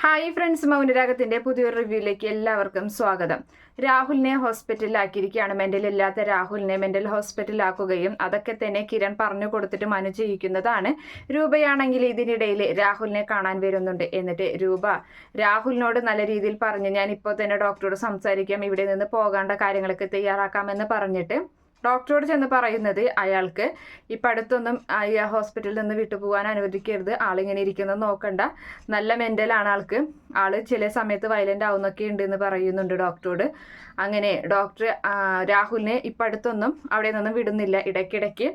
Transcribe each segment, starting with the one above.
Hi friends മൗനരാഗത്തിന്റെ പുതിയൊരു റിവ്യൂയിലേക്ക് എല്ലാവർക്കും സ്വാഗതം. രാഹുലിനെ ഹോസ്പിറ്റലിലാക്കിയിരിക്കുകയാണ് മെന്റൽ ഇല്ലാത്ത രാഹുലിനെ മെന്റൽ ഹോസ്പിറ്റലിലാക്കുകയും അതൊക്കെ തന്നെ കിരൺ പറഞ്ഞു കൊടുത്തിട്ട് മനു ചെയ്യിക്കുന്നതാണ് രൂപയാണെങ്കിൽ ഇതിനിടയിൽ രാഹുലിനെ കാണാൻ വരുന്നുണ്ട് എന്നിട്ട് രൂപ രാഹുലിനോട് നല്ല രീതിയിൽ പറഞ്ഞ് ഞാൻ ഇപ്പോൾ തന്നെ ഡോക്ടറോട് സംസാരിക്കാം ഇവിടെ നിന്ന് പോകേണ്ട കാര്യങ്ങളൊക്കെ തയ്യാറാക്കാമെന്ന് പറഞ്ഞിട്ട് ഡോക്ടറോട് ചെന്ന് പറയുന്നത് അയാൾക്ക് ഇപ്പം അടുത്തൊന്നും ഈ ഹോസ്പിറ്റലിൽ നിന്ന് വിട്ടുപോകാൻ അനുവദിക്കരുത് ആളിങ്ങനെ ഇരിക്കുന്നത് നോക്കണ്ട. നല്ല മെന്റലാണ് ആൾക്ക്. ആൾ ചില സമയത്ത് വയലന്റ് ആവുന്നൊക്കെ ഉണ്ട് എന്ന് പറയുന്നുണ്ട് ഡോക്ടറോട്. അങ്ങനെ ഡോക്ടർ രാഹുലിനെ ഇപ്പം അടുത്തൊന്നും അവിടെ നിന്നും വിടുന്നില്ല. ഇടയ്ക്കിടയ്ക്ക്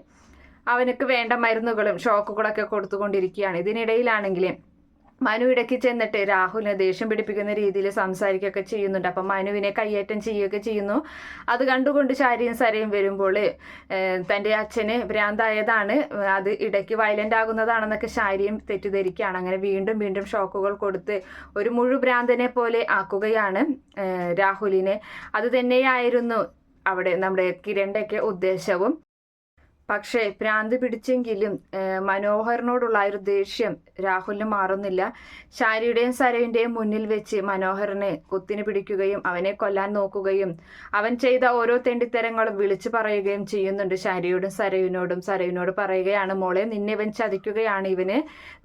അവനക്ക് വേണ്ട മരുന്നുകളും ഷോക്കുകളൊക്കെ കൊടുത്തുകൊണ്ടിരിക്കുകയാണ്. ഇതിനിടയിലാണെങ്കിൽ മനു ഇടയ്ക്ക് ചെന്നിട്ട് രാഹുലിനെ ദേഷ്യം പിടിപ്പിക്കുന്ന രീതിയിൽ സംസാരിക്കുകയൊക്കെ ചെയ്യുന്നുണ്ട്. അപ്പം മനുവിനെ കയ്യേറ്റം ചെയ്യുകയൊക്കെ ചെയ്യുന്നു. അത് കണ്ടുകൊണ്ട് ശാരിയും സരയും വരുമ്പോൾ തന്റെ അച്ഛന് ഭ്രാന്തായതാണ്. അത് ഇടയ്ക്ക് വയലന്റ് ആകുന്നതാണെന്നൊക്കെ ശാരിയും തെറ്റിദ്ധരിക്കുകയാണ്. അങ്ങനെ വീണ്ടും വീണ്ടും ഷോക്കുകൾ കൊടുത്ത് ഒരു മുഴുഭ്രാന്തനെ പോലെ ആക്കുകയാണ് രാഹുലിനെ. അത് തന്നെയായിരുന്നു അവിടെ നമ്മുടെ കിരണ്ടൊക്കെ ഉദ്ദേശവും. പക്ഷേ ഭ്രാന്ത് പിടിച്ചെങ്കിലും മനോഹറിനോടുള്ള ഒരു ദേഷ്യം രാഹുലിന് മാറുന്നില്ല. ശാരിയുടെയും സരയുടെയും മുന്നിൽ വെച്ച് മനോഹറിനെ കുത്തിന് പിടിക്കുകയും അവനെ കൊല്ലാൻ നോക്കുകയും അവൻ ചെയ്ത ഓരോ തെണ്ടിത്തരങ്ങളും വിളിച്ചു പറയുകയും ചെയ്യുന്നുണ്ട് ശാരിയോടും സരയുവിനോടും. സരയുവിനോട് പറയുകയാണ് മോളെ നിന്നെ ഇവൻ ചതിക്കുകയാണ്. ഇവന്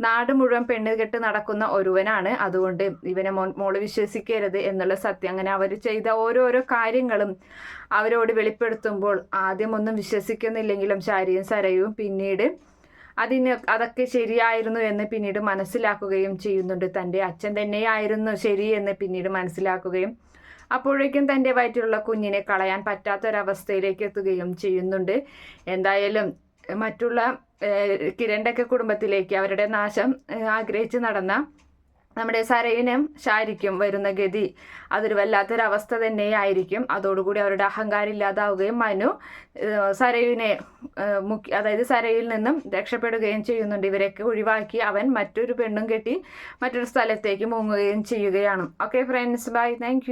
നാട് മുഴുവൻ പെണ്ണ് കെട്ട് നടക്കുന്ന ഒരുവനാണ്. അതുകൊണ്ട് ഇവനെ മോൾ വിശ്വസിക്കരുത് എന്നുള്ള സത്യം. അങ്ങനെ അവർ ചെയ്ത ഓരോരോ കാര്യങ്ങളും അവരോട് വെളിപ്പെടുത്തുമ്പോൾ ആദ്യം ഒന്നും വിശ്വസിക്കുന്നില്ലെങ്കിലും ശാരിയും സരയും പിന്നീട് അതിന് അതൊക്കെ ശരിയായിരുന്നു എന്ന് പിന്നീട് മനസ്സിലാക്കുകയും ചെയ്യുന്നുണ്ട്. തന്റെ അച്ഛൻ തന്നെയായിരുന്നു ശരി എന്ന് പിന്നീട് മനസ്സിലാക്കുകയും അപ്പോഴേക്കും തന്റെ വയറ്റിലുള്ള കുഞ്ഞിനെ കളയാൻ പറ്റാത്തൊരവസ്ഥയിലേക്ക് എത്തുകയും ചെയ്യുന്നുണ്ട്. എന്തായാലും മറ്റുള്ള കിരണ്ടൊക്കെ കുടുംബത്തിലേക്ക് അവരുടെ നാശം ആഗ്രഹിച്ച് നടന്ന നമ്മുടെ സരയിനും ശാരിക്കും വരുന്ന ഗതി. അതൊരു വല്ലാത്തൊരവസ്ഥ തന്നെയായിരിക്കും. അതോടുകൂടി അവരുടെ അഹങ്കാരം ഇല്ലാതാവുകയും മനു സരയുവിനെ മുഖ്യ അതായത് സരയിൽ നിന്നും രക്ഷപ്പെടുകയും ചെയ്യുന്നുണ്ട്. ഇവരൊക്കെ ഒഴിവാക്കി അവൻ മറ്റൊരു പെണ്ണും കെട്ടി മറ്റൊരു സ്ഥലത്തേക്ക് മുങ്ങുകയും ചെയ്യുകയാണ്. Okay friends bye thank